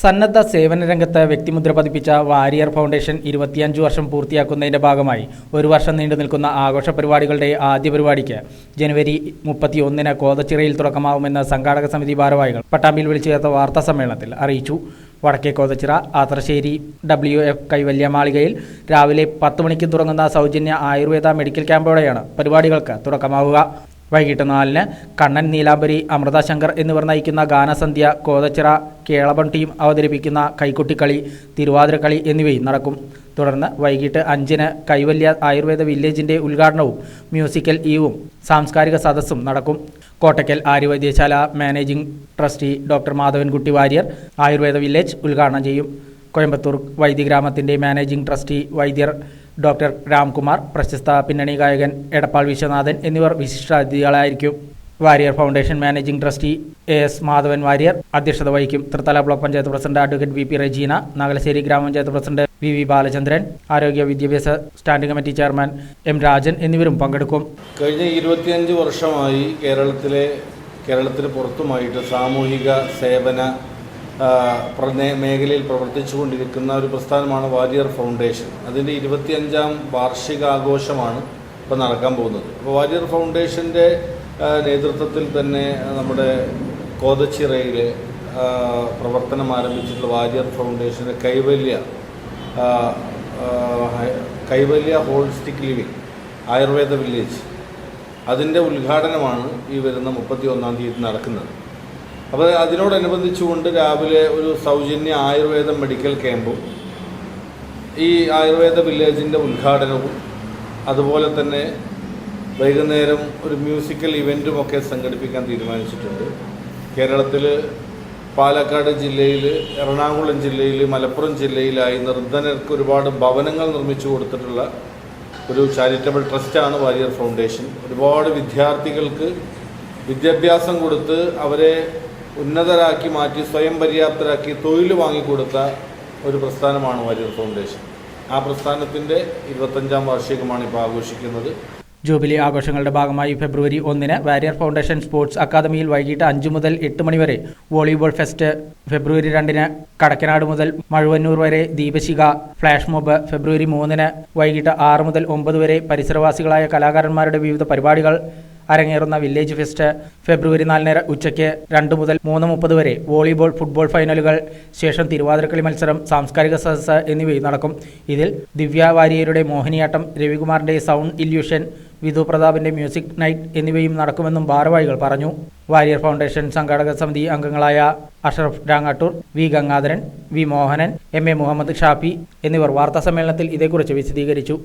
സന്നദ്ധ സേവന രംഗത്ത് വ്യക്തിമുദ്ര പതിപ്പിച്ച വാരിയർ ഫൗണ്ടേഷൻ ഇരുപത്തിയഞ്ച് വർഷം പൂർത്തിയാക്കുന്നതിന്റെ ഭാഗമായി ഒരു വർഷം നീണ്ടു നിൽക്കുന്ന ആഘോഷ പരിപാടികളുടെ ആദ്യ പരിപാടിക്ക് ജനുവരി മുപ്പത്തി ഒന്നിന് കോതച്ചിറയിൽ തുടക്കമാവുമെന്ന് സംഘാടക സമിതി ഭാരവാഹികൾ പട്ടാമ്പിയിൽ വിളിച്ചു ചേർത്ത വാർത്താ സമ്മേളനത്തിൽ അറിയിച്ചു. വടക്കേ കോതച്ചിറ ആത്രശ്ശേരി ഡബ്ല്യു എഫ് കൈവല്യ മാളികയിൽ രാവിലെ പത്ത് മണിക്ക് തുടങ്ങുന്ന സൗജന്യ ആയുർവേദ മെഡിക്കൽ ക്യാമ്പോടെയാണ് പരിപാടികൾക്ക് തുടക്കമാവുക. വൈകിട്ട് നാലിന് കണ്ണൻ നീലാംബരി അമൃത ശങ്കർ എന്നിവർ നയിക്കുന്ന ഗാനസന്ധ്യ കോതച്ചിറ കേളപം ടീം അവതരിപ്പിക്കുന്ന കൈക്കുട്ടിക്കളി തിരുവാതിരക്കളി എന്നിവയും നടക്കും. തുടർന്ന് വൈകിട്ട് അഞ്ചിന് കൈവല്യ ആയുർവേദ വില്ലേജിന്റെ ഉദ്ഘാടനവും മ്യൂസിക്കൽ ഈവും സാംസ്കാരിക സദസ്സും നടക്കും. Kottakkal Aryavaidyasala managing trustee doctor Madhavankutty Warrier ayurveda village ഉദ്ഘാടനം ചെയ്യും. കോയമ്പത്തൂർ വൈദ്യഗ്രാമത്തിന്റെ മാനേജിംഗ് ട്രസ്റ്റി വൈദ്യർ ഡോക്ടർ രാംകുമാർ പ്രശസ്ത പിന്നണി ഗായകൻ എടപ്പാൾ വിശ്വനാഥൻ എന്നിവർ വിശിഷ്ടാതിഥികളായിരിക്കും. Warrier foundation managing trustee A S Madhavan Warrier അധ്യക്ഷത വഹിക്കും. Thrithala block panchayat president advocate V P Rejina Nagalassery gramapanchayat president V V Balachandran ആരോഗ്യ വിദ്യാഭ്യാസ standing committee chairman M Rajan എന്നിവരും പങ്കെടുക്കും. കഴിഞ്ഞ ഇരുപത്തിയഞ്ച് വർഷമായി കേരളത്തിലെ കേരളത്തിന് പുറത്തുമായിട്ട് സാമൂഹിക സേവന മേഖലയിൽ പ്രവർത്തിച്ചുകൊണ്ടിരിക്കുന്ന ഒരു പ്രസ്ഥാനമാണ് വാരിയർ ഫൗണ്ടേഷൻ. അതിന്റെ ഇരുപത്തിയഞ്ചാം വാർഷികാഘോഷമാണ് ഇപ്പോൾ നടക്കാൻ പോകുന്നത്. അപ്പോൾ വാരിയർ ഫൗണ്ടേഷന്റെ നേതൃത്വത്തിൽ തന്നെ നമ്മുടെ കോതച്ചിറയിൽ പ്രവർത്തനം ആരംഭിച്ചിട്ടുള്ള വാരിയർ ഫൗണ്ടേഷന്റെ Kaivalya Kaivalya holistic living ayurveda village. അതിന്റെ ഉദ്ഘാടനമാണ് ഈ വരുന്ന മുപ്പത്തി ഒന്നാം തീയതി നടക്കുന്നത്. അപ്പോൾ അതിനോടനുബന്ധിച്ചുകൊണ്ട് രാവിലെ ഒരു സൗജന്യ ആയുർവേദ മെഡിക്കൽ ക്യാമ്പും ഈ ആയുർവേദ വില്ലേജിന്റെ ഉദ്ഘാടനവും അതുപോലെ തന്നെ വൈകുന്നേരം ഒരു മ്യൂസിക്കൽ ഇവന്റും ഒക്കെ സംഘടിപ്പിക്കാൻ തീരുമാനിച്ചിട്ടുണ്ട്. കേരളത്തിൽ പാലക്കാട് ജില്ലയിൽ എറണാകുളം ജില്ലയിൽ മലപ്പുറം ജില്ലയിലായി നിർദ്ധനർക്ക് ഒരുപാട് ഭവനങ്ങൾ നിർമ്മിച്ചു കൊടുത്തിട്ടുള്ള ഒരു ചാരിറ്റബിൾ ട്രസ്റ്റാണ് വാരിയർ ഫൗണ്ടേഷൻ. ഒരുപാട് വിദ്യാർത്ഥികൾക്ക് വിദ്യാഭ്യാസം കൊടുത്ത് അവരെ ഉന്നതരാക്കി മാറ്റി സ്വയം പര്യാപ്തരാക്കി തൊഴിൽ വാങ്ങിക്കൊടുത്ത ഒരു പ്രസ്ഥാനമാണ് വരൂർ ഫൗണ്ടേഷൻ. ആ പ്രസ്ഥാനത്തിന്റെ ഇരുപത്തഞ്ചാം വാർഷികമാണ് ഇപ്പോൾ ആഘോഷിക്കുന്നത്. ജൂബിലി ആഘോഷങ്ങളുടെ ഭാഗമായി ഫെബ്രുവരി ഒന്നിന് വാരിയർ ഫൗണ്ടേഷൻ സ്പോർട്സ് അക്കാദമിയിൽ വൈകിട്ട് അഞ്ചു മുതൽ എട്ട് മണിവരെ വോളിബോൾ ഫെസ്റ്റ്. ഫെബ്രുവരി രണ്ടിന് കടക്കനാട് മുതൽ മഴുവന്നൂർ വരെ ദീപശിഖ ഫ്ലാഷ് മോബ്. ഫെബ്രുവരി മൂന്നിന് വൈകിട്ട് ആറ് മുതൽ ഒമ്പത് വരെ പരിസരവാസികളായ കലാകാരന്മാരുടെ വിവിധ പരിപാടികൾ. അരങ്ങേറുന്ന വില്ലേജ് ഫെസ്റ്റ് ഫെബ്രുവരി നാലിന് ഉച്ചയ്ക്ക് രണ്ട് മുതൽ മൂന്ന് മുപ്പത് വരെ. വോളിബോൾ ഫുട്ബോൾ ഫൈനലുകൾ ശേഷം തിരുവാതിരക്കളി മത്സരം സാംസ്കാരിക സദസ്സ് എന്നിവയും നടക്കും. ഇതിൽ ദിവ്യ വാര്യരുടെ മോഹിനിയാട്ടം രവികുമാറിന്റെ സൗണ്ട് ഇല്യൂഷൻ വിധു പ്രതാപിന്റെ മ്യൂസിക് നൈറ്റ് എന്നിവയും നടക്കുമെന്നും ഭാരവാഹികൾ പറഞ്ഞു. വാരിയർ ഫൗണ്ടേഷൻ സംഘാടക സമിതി അംഗങ്ങളായ Ashraf Rangattoor V Gangadharan V Mohanan M A Muhammad Shafi എന്നിവർ വാർത്താ സമ്മേളനത്തിൽ ഇതേക്കുറിച്ച് വിശദീകരിച്ചു.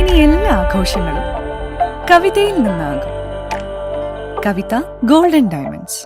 ഇനി എല്ലാ ആഘോഷങ്ങളും കവിതയിൽ നിന്നാകും. കവിത ഗോൾഡൻ ഡയമണ്ട്സ്